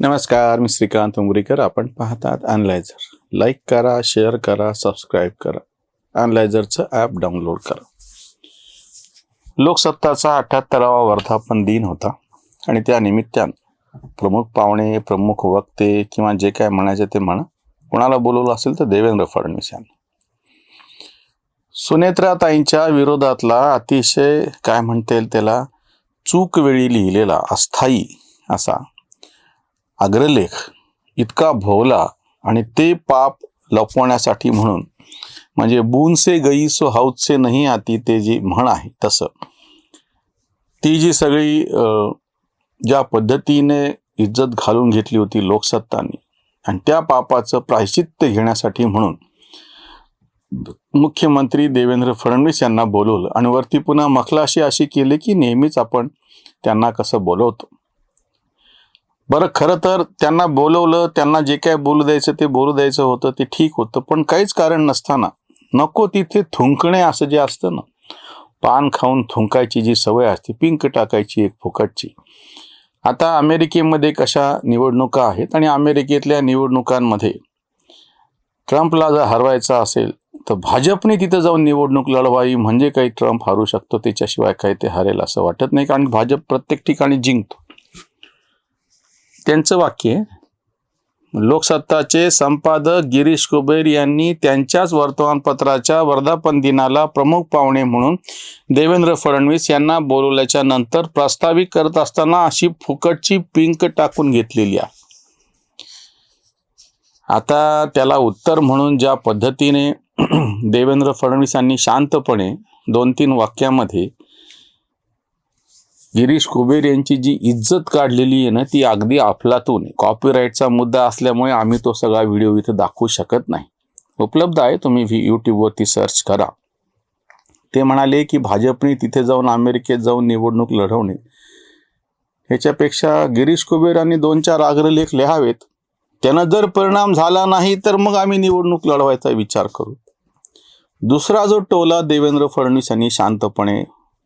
नमस्कार मी श्रीकांत उमरीकर आपण पाहतात अनलायझर लाईक करा शेअर करा सबस्क्राईब करा. अनलायझरचं ॲप डाउनलोड करा. लोकसत्ताचा अठ्याहत्तरावा वर्धापन दिन होता आणि त्या निमित्तानं प्रमुख पाहुणे प्रमुख वक्ते किंवा जे काय म्हणायचे ते म्हणा कोणाला बोलवलं असेल तर देवेंद्र फडणवीस यांनी. सुनेत्राताईंच्या विरोधातला अतिशय काय म्हणता येईल त्याला चूक वेळी लिहिलेला अस्थायी असा अग्रलेख इतका भोवला आणि ते पाप लपवण्यासाठी म्हणून म्हणजे बुनसे गई सो हौतसे नाही आती ते जी म्हण आहे तसं. ती जी सगळी ज्या पद्धतीने इज्जत घालून घेतली होती लोकसत्तांनी आणि त्या पापाचं प्रायश्चित्य घेण्यासाठी म्हणून मुख्यमंत्री देवेंद्र फडणवीस यांना बोलवलं आणि वरती पुन्हा मखलाशी अशी केली की नेहमीच आपण त्यांना कसं बोलवतो. बरं खरं तर त्यांना बोलवलं त्यांना जे काय बोलू द्यायचं ते बोलू द्यायचं होतं ते ठीक होतं. पण काहीच कारण नसताना नको तिथे थुंकणे असं जे असतं ना पान खाऊन थुंकायची जी सवय असते पिंक टाकायची एक फुकटची. आता अमेरिकेमध्ये कशा निवडणुका आहेत आणि अमेरिकेतल्या निवडणुकांमध्ये ट्रम्पला जर हरवायचा असेल तर भाजपने तिथं जाऊन निवडणूक लढवावी म्हणजे काही ट्रम्प हरू शकतो त्याच्याशिवाय काही ते हरेल असं वाटत नाही कारण भाजप प्रत्येक ठिकाणी जिंकतो. त्यांचं वाक्य आहे, लोकसत्ताचे संपादक गिरीश कुबेर यांनी त्यांच्याच वर्तमानपत्राच्या वर्धापन दिनाला प्रमुख पाहुणे म्हणून देवेंद्र फडणवीस यांना बोलवल्याच्या नंतर प्रस्तावित करत असताना अशी फुकटची पिंक टाकून घेतलेली आहे. आता त्याला उत्तर म्हणून ज्या पद्धतीने देवेंद्र फडणवीसांनी शांतपणे दोन तीन वाक्यामध्ये गिरीश कुबेर यांची जी इज्जत काढलेली आहे ना ती अगदी अफलातून आहे. कॉपीराईटचा मुद्दा असल्यामुळे आम्ही तो सगळा व्हिडिओ इथं दाखवू शकत नाही. उपलब्ध आहे तुम्ही व्ही यूट्यूबवरती सर्च करा. ते म्हणाले की भाजपने तिथे जाऊन अमेरिकेत जाऊन निवडणूक लढवणे. ह्याच्यापेक्षा गिरीश कुबेरांनी दोन चार आग्रलेख लिहावेत. त्यानं जर परिणाम झाला नाही तर मग आम्ही निवडणूक लढवायचा विचार करू. दुसरा जो टोला देवेंद्र फडणवीस यांनी शांतपणे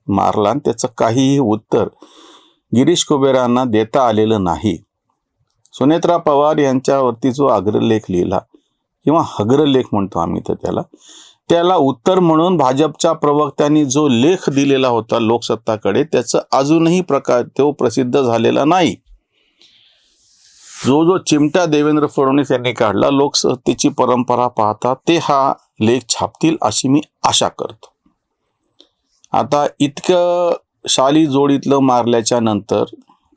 मारला आणि त्याचं काहीही उत्तर गिरीश कुबेरांना देता आलेलं नाही. सुनेत्रा पवार यांच्यावरती जो अग्रलेख लिहिला किंवा हग्रलेख म्हणतो आम्ही तर त्याला त्याला उत्तर म्हणून भाजपच्या प्रवक्त्यांनी जो लेख दिलेला होता लोकसत्ताकडे त्याचं अजूनही प्रकार तो प्रसिद्ध झालेला नाही. जो जो चिमटा देवेंद्र फडणवीस यांनी काढला लोकसत्तेची परंपरा पाहता ते हा लेख छापतील अशी मी आशा करतो. आता इतकं शाली जोडीतलं मारल्याच्या नंतर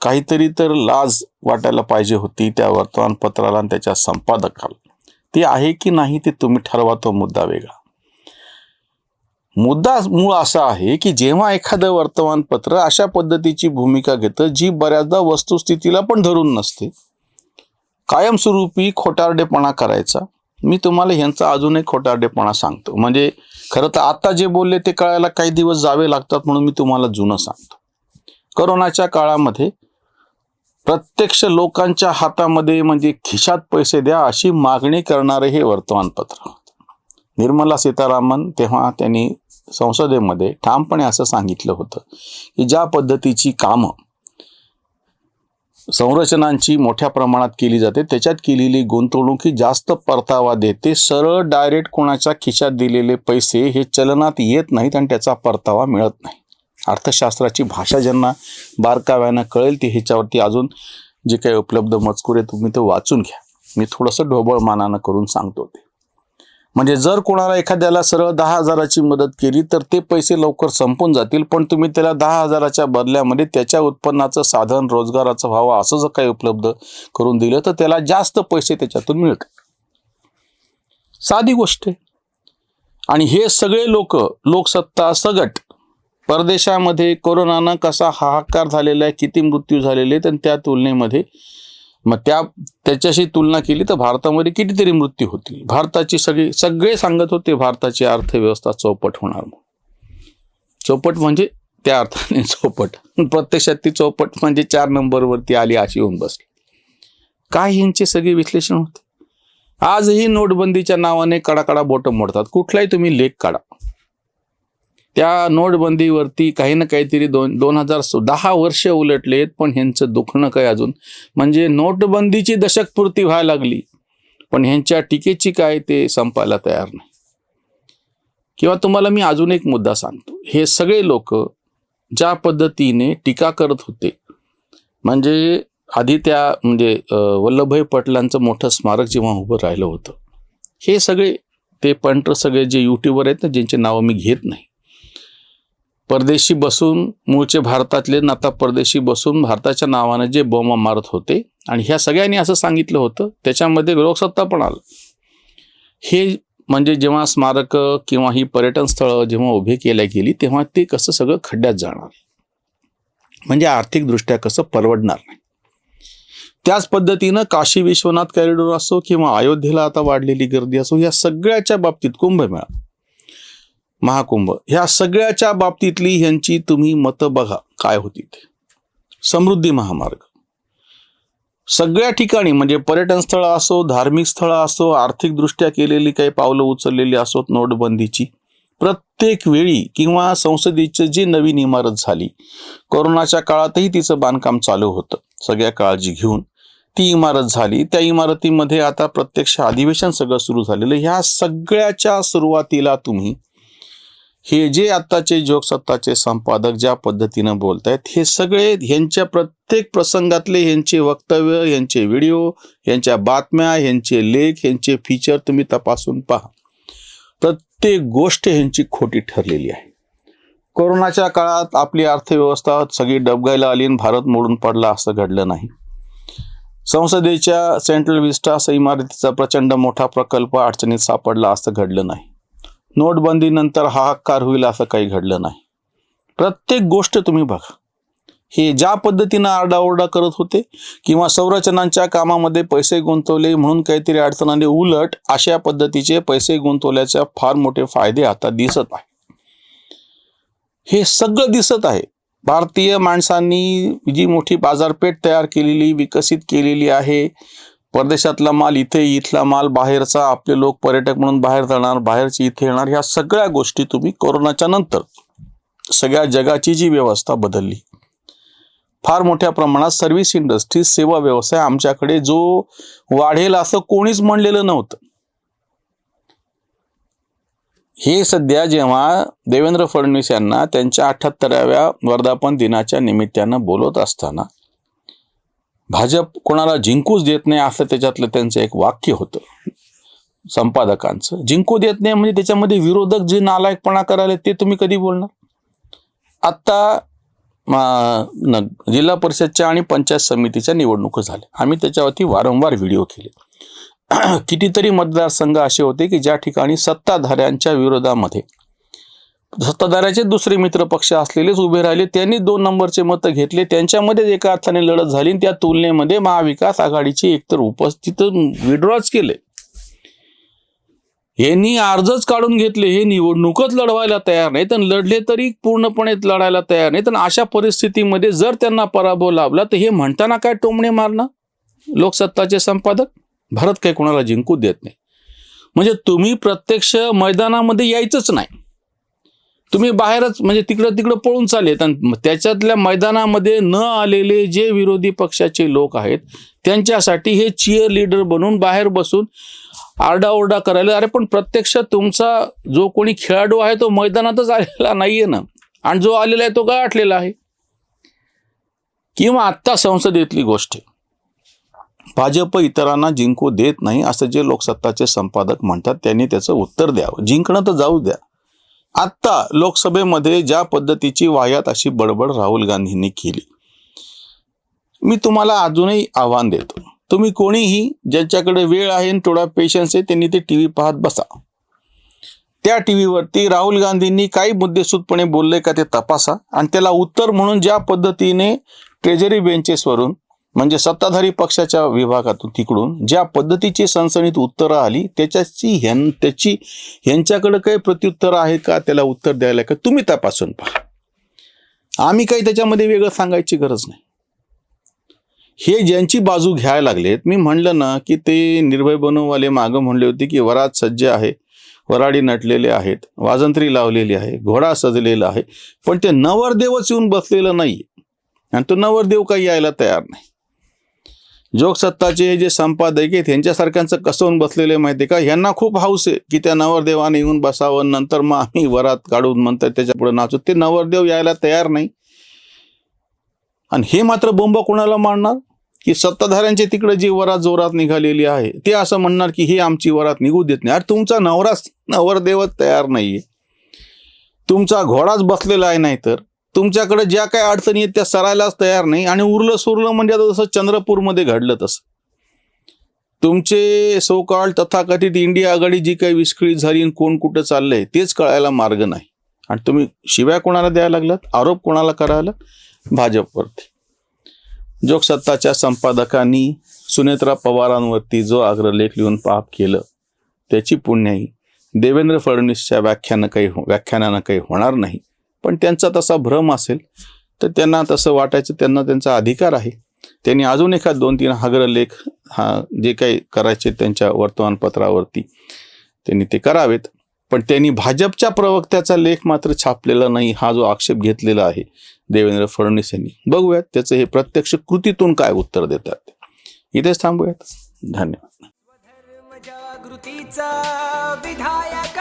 काहीतरी तर लाज वाटायला पाहिजे होती त्या वर्तमानपत्राला आणि त्याच्या संपादकाला. ती आहे की नाही ते तुम्ही ठरवा तो मुद्दा वेगळा. मुद्दा मूळ असा आहे की जेव्हा एखादं वर्तमानपत्र अशा पद्धतीची भूमिका घेतं जी बऱ्याचदा वस्तुस्थितीला पण धरून नसते. कायमस्वरूपी खोटारडेपणा करायचा. मी तुम्हाला ह्यांचा अजून एक खोटारडेपणा सांगतो. म्हणजे खरं तर आता जे बोलले ते कळायला काही दिवस जावे लागतात म्हणून मी तुम्हाला जुनं सांगतो. करोनाच्या काळामध्ये प्रत्यक्ष लोकांच्या हातामध्ये म्हणजे खिशात पैसे द्या अशी मागणी करणारे हे वर्तमानपत्र. निर्मला सीतारामन तेव्हा त्यांनी संसदेमध्ये ठामपणे असं सांगितलं होतं की ज्या पद्धतीची कामं संरचनांची मोठ्या प्रमाणात केली जाते. त्याच्यात केलेली गुंतवणूक ही जास्त परतावा देते. सरळ डायरेक्ट कोणाच्या खिशात दिलेले पैसे हे चलनात येत नाहीत आणि त्याचा परतावा मिळत नाही. अर्थशास्त्राची भाषा ज्यांना बारकाव्यानं कळेल ती ह्याच्यावरती अजून जे काही उपलब्ध मजकूर आहे तुम्ही ते वाचून घ्या. मी थोडंसं ढोबळ मानानं करून सांगतो ते. म्हणजे जर कोणाला एखाद्याला सरळ दहा हजाराची मदत केली तर ते पैसे लवकर संपून जातील. पण तुम्ही त्याला दहा हजाराच्या बदल्यामध्ये त्याच्या उत्पन्नाचं साधन रोजगाराचं व्हावं असं जर काही उपलब्ध करून दिलं तर त्याला जास्त पैसे त्याच्यातून मिळतात साधी गोष्ट आहे. आणि हे सगळे लोक लोकसत्ता सगट परदेशामध्ये कोरोनानं कसा हाहाकार झालेला आहे किती मृत्यू झालेले आहेत आणि त्या तुलनेमध्ये मग त्या त्याच्याशी तुलना केली तर भारतामध्ये कितीतरी मृत्यू होतील. भारताची सगळी सगळे सांगत होते भारताची अर्थव्यवस्था चौपट होणार चौपट म्हणजे त्या अर्थाने चौपट. प्रत्यक्षात ती चौपट म्हणजे चार नंबरवरती आली अशी होऊन बसली. काय यांचे सगळे विश्लेषण होते? आजही नोटबंदीच्या नावाने कडाकडा बोटं मोडतात. कुठलाही तुम्ही लेख काढा. त्या नोटबंदीवरती काही ना काहीतरी दोन दोन हजार दहा वर्ष उलटलेत पण ह्यांचं दुखणं काय अजून? म्हणजे नोटबंदीची दशकपूर्ती व्हायला लागली पण ह्यांच्या टीकेची काय ते संपायला तयार नाही. किंवा तुम्हाला मी अजून एक मुद्दा सांगतो. हे सगळे लोक ज्या पद्धतीने टीका करत होते म्हणजे आधी त्या म्हणजे वल्लभभाई पटलांचं मोठं स्मारक जेव्हा उभं राहिलं होतं हे सगळे ते पंटर सगळे जे यूट्यूबर आहेत ना ज्यांचे नावं मी घेत नाही परदेशी बसून मूळचे भारतातले न आता परदेशी बसून भारताच्या नावानं जे बोमा मारत होते आणि ह्या सगळ्यांनी असं सांगितलं होतं त्याच्यामध्ये लोकसत्ता पण आलं. हे म्हणजे जेव्हा स्मारक किंवा ही पर्यटन स्थळं जेव्हा उभे केल्या गेली तेव्हा ते कसं सगळं खड्ड्यात जाणार? म्हणजे आर्थिकदृष्ट्या कसं परवडणार नाही? त्याच पद्धतीनं काशी विश्वनाथ कॉरिडॉर असो किंवा अयोध्येला आता वाढलेली गर्दी असो या सगळ्याच्या बाबतीत कुंभमेळा. महाकुंभ. ह्या सगळ्याच्या बाबतीतली ह्यांची तुम्ही मतं बघा. काय होती ते? समृद्धी महामार्ग. सगळ्या ठिकाणी म्हणजे पर्यटन स्थळं असो धार्मिक स्थळं असो आर्थिकदृष्ट्या केलेली काही पावलं उचललेली असोत नोटबंदीची प्रत्येक वेळी किंवा संसदेची जी नवीन इमारत झाली कोरोनाच्या काळातही तिचं बांधकाम चालू होतं. सगळ्या काळजी घेऊन ती इमारत झाली. त्या इमारतीमध्ये आता प्रत्यक्ष अधिवेशन सगळं सुरू झालेलं ह्या सगळ्याच्या सुरुवातीला तुम्ही हे जे आत्ताचे जोगसत्ताचे संपादक ज्या पद्धतीनं बोलत आहेत हे सगळे ह्यांच्या प्रत्येक प्रसंगातले ह्यांचे वक्तव्य ह्यांचे व्हिडिओ ह्यांच्या बातम्या ह्यांचे लेख ह्यांचे फीचर तुम्ही तपासून पहा. प्रत्येक गोष्ट ह्यांची खोटी ठरलेली आहे. कोरोनाच्या काळात आपली अर्थव्यवस्था सगळी डबगायला आली आणि भारत मोडून पडला असं घडलं नाही. संसदेच्या सेंट्रल विस्टा इमारतीचा प्रचंड मोठा प्रकल्प अडचणीत सापडला असं घडलं नाही. नोटबंदीनंतर हाहाकार होईल असं काही घडलं नाही. प्रत्येक गोष्ट तुम्ही बघा. हे ज्या पद्धतीनं आरडाओरडा करत होते किंवा संरचनांच्या कामामध्ये पैसे गुंतवले म्हणून काहीतरी अडचण आली उलट अशा पद्धतीचे पैसे गुंतवल्याचे फार मोठे फायदे आता दिसत आहे. हे सगळं दिसत आहे. भारतीय माणसांनी जी मोठी बाजारपेठ तयार केलेली विकसित केलेली आहे परदेशातला माल इथे इथला माल बाहेरचा आपले लोक पर्यटक म्हणून बाहेर जाणार बाहेरचे इथे येणार ह्या सगळ्या गोष्टी तुम्ही कोरोनाच्या नंतर सगळ्या जगाची जी व्यवस्था बदलली. फार मोठ्या प्रमाणात सर्व्हिस इंडस्ट्री सेवा व्यवसाय आमच्याकडे जो वाढेल असं कोणीच म्हणलेलं नव्हतं. हे सध्या जेव्हा देवेंद्र फडणवीस यांना त्यांच्या अठ्याहत्तराव्या वर्धापन दिनाच्या निमित्तानं बोलत असताना भाजप कोणाला जिंकूच देत नाही असं त्याच्यातलं त्यांचं एक वाक्य होतं. संपादकांचं. जिंकू देत नाही म्हणजे त्याच्यामध्ये विरोधक जे नालायकपणा करायला ते तुम्ही कधी बोलणार? आत्ता न- जिल्हा परिषदच्या आणि पंचायत समितीच्या निवडणुका झाल्या. आम्ही त्याच्यावरती वारंवार व्हिडिओ केले. कितीतरी मतदारसंघ असे होते की ज्या ठिकाणी सत्ताधाऱ्यांच्या विरोधामध्ये सत्ताधाऱ्याचे दुसरे मित्र पक्ष असलेलेच उभे राहिले. त्यांनी दोन नंबरचे मतं घेतले. त्यांच्यामध्येच एका अर्थाने लढत झाली त्या तुलनेमध्ये महाविकास आघाडीची एकतर उपस्थित विड्रॉच केले. यांनी अर्जच काढून घेतले. हे निवडणूकच लढवायला तयार नाही आणि लढले तरी पूर्णपणे लढायला तयार नाही आणि अशा परिस्थितीमध्ये जर त्यांना पराभव लाभला तर हे म्हणताना काय टोमणे मारणं लोकसत्ताचे संपादक? भारत काही कोणाला जिंकू देत नाही. म्हणजे तुम्ही प्रत्यक्ष मैदानामध्ये यायचंच नाही. तुम्ही बाहेरच म्हणजे तिकडं तिकडं पळून चालेत आणि त्याच्यातल्या मैदानामध्ये न आलेले जे विरोधी पक्षाचे लोक आहेत त्यांच्यासाठी हे चिअर लीडर बनून बाहेर बसून आरडाओरडा करायला अरे पण प्रत्यक्ष तुमचा जो कोणी खेळाडू आहे तो मैदानातच आलेला नाहीये ना. आणि जो आलेला आहे तो गाठलेला आहे. किंवा आत्ता संसदेतली गोष्ट भाजप इतरांना जिंकू देत नाही असं जे लोकसत्ताचे संपादक म्हणतात त्यांनी त्याचं उत्तर द्यावं. जिंकणं तर जाऊ द्या. आत्ता लोकसभेमध्ये ज्या पद्धतीची वाह्यात अशी बडबड राहुल गांधींनी केली. मी तुम्हाला अजूनही आव्हान देतो. तुम्ही कोणीही ज्यांच्याकडे वेळ आहे आणि थोडा पेशन्स आहे त्यांनी ते टी व्ही पाहत बसा. त्या टी व्हीवरती राहुल गांधींनी काही मुद्देसूदपणे बोलले का ते तपासा आणि त्याला उत्तर म्हणून ज्या पद्धतीने ट्रेजरी बेंचेसवरून म्हणजे सत्ताधारी पक्षाच्या विभागातून तिकडून ज्या पद्धतीची सणसणीत उत्तरं आली त्याच्याची ह्यां त्याची ह्यांच्याकडे काही प्रत्युत्तर आहे का त्याला उत्तर द्यायला का तुम्ही तपासून पहा. आम्ही काही त्याच्यामध्ये वेगळं सांगायची गरज नाही. हे ज्यांची बाजू घ्यायला लागलेत मी म्हणलं ना की ते निर्भय बनववाले मागं म्हणले होते की वरात सज्ज आहे वराडी नटलेले आहेत वाजंत्री लावलेली आहे घोडा सजलेला आहे पण ते नवरदेवच येऊन बसलेलं नाही आणि तो नवरदेव काही यायला तयार नाही. जोगसत्ताचे जे संपादक आहेत यांच्यासारख्यांचं कसं होऊन बसलेले माहिती का? यांना खूप हाऊस आहे की त्या नवरदेवाने येऊन बसावं नंतर मग आम्ही वरात काढून म्हणतात त्याच्या पुढे नाचू. ते नवरदेव यायला तयार नाही. आणि हे मात्र बोंब कोणाला मांडणार की सत्ताधाऱ्यांची तिकडे जी वरात जोरात निघालेली आहे ते असं म्हणणार की हे आमची वरात निघू देत नाही. अरे तुमचा नवराच नवरदेवच तयार नाहीये. तुमचा घोडाच बसलेला आहे नाही तर तुमच्याकडे ज्या काही अडचणी आहेत त्या सरायलाच तयार नाही आणि उरलं सुरलं म्हणजे आता जसं चंद्रपूरमध्ये घडलं तसं. तुमचे सो तथाकथित इंडिया आघाडी जी काही विस्कळीत झाली आणि कोण कुठं चाललंय तेच कळायला मार्ग नाही. आणि तुम्ही शिव्या कोणाला द्यायला लागलात? आरोप कोणाला करायला? भाजपवरती. जोगसत्ताच्या संपादकांनी सुनेत्रा पवारांवरती जो आग्रलेख लिहून पाप केलं त्याची पुण्याही देवेंद्र फडणवीसच्या व्याख्यानं काही व्याख्यानानं काही होणार नाही. पण त्यांचा तसा भ्रम असेल तर त्यांना तसं वाटायचं त्यांना त्यांचा अधिकार आहे. त्यांनी अजून एखाद दोन तीन अग्रलेख हा जे काही करायचे त्यांच्या वर्तमानपत्रावरती त्यांनी ते करावेत. पण त्यांनी भाजपच्या प्रवक्त्याचा लेख मात्र छापलेला नाही हा जो आक्षेप घेतलेला आहे देवेंद्र फडणवीस यांनी. बघूयात त्याचं हे प्रत्यक्ष कृतीतून काय उत्तर देतात. इथेच थांबूयात. धन्यवाद. जागृतीचा विधायक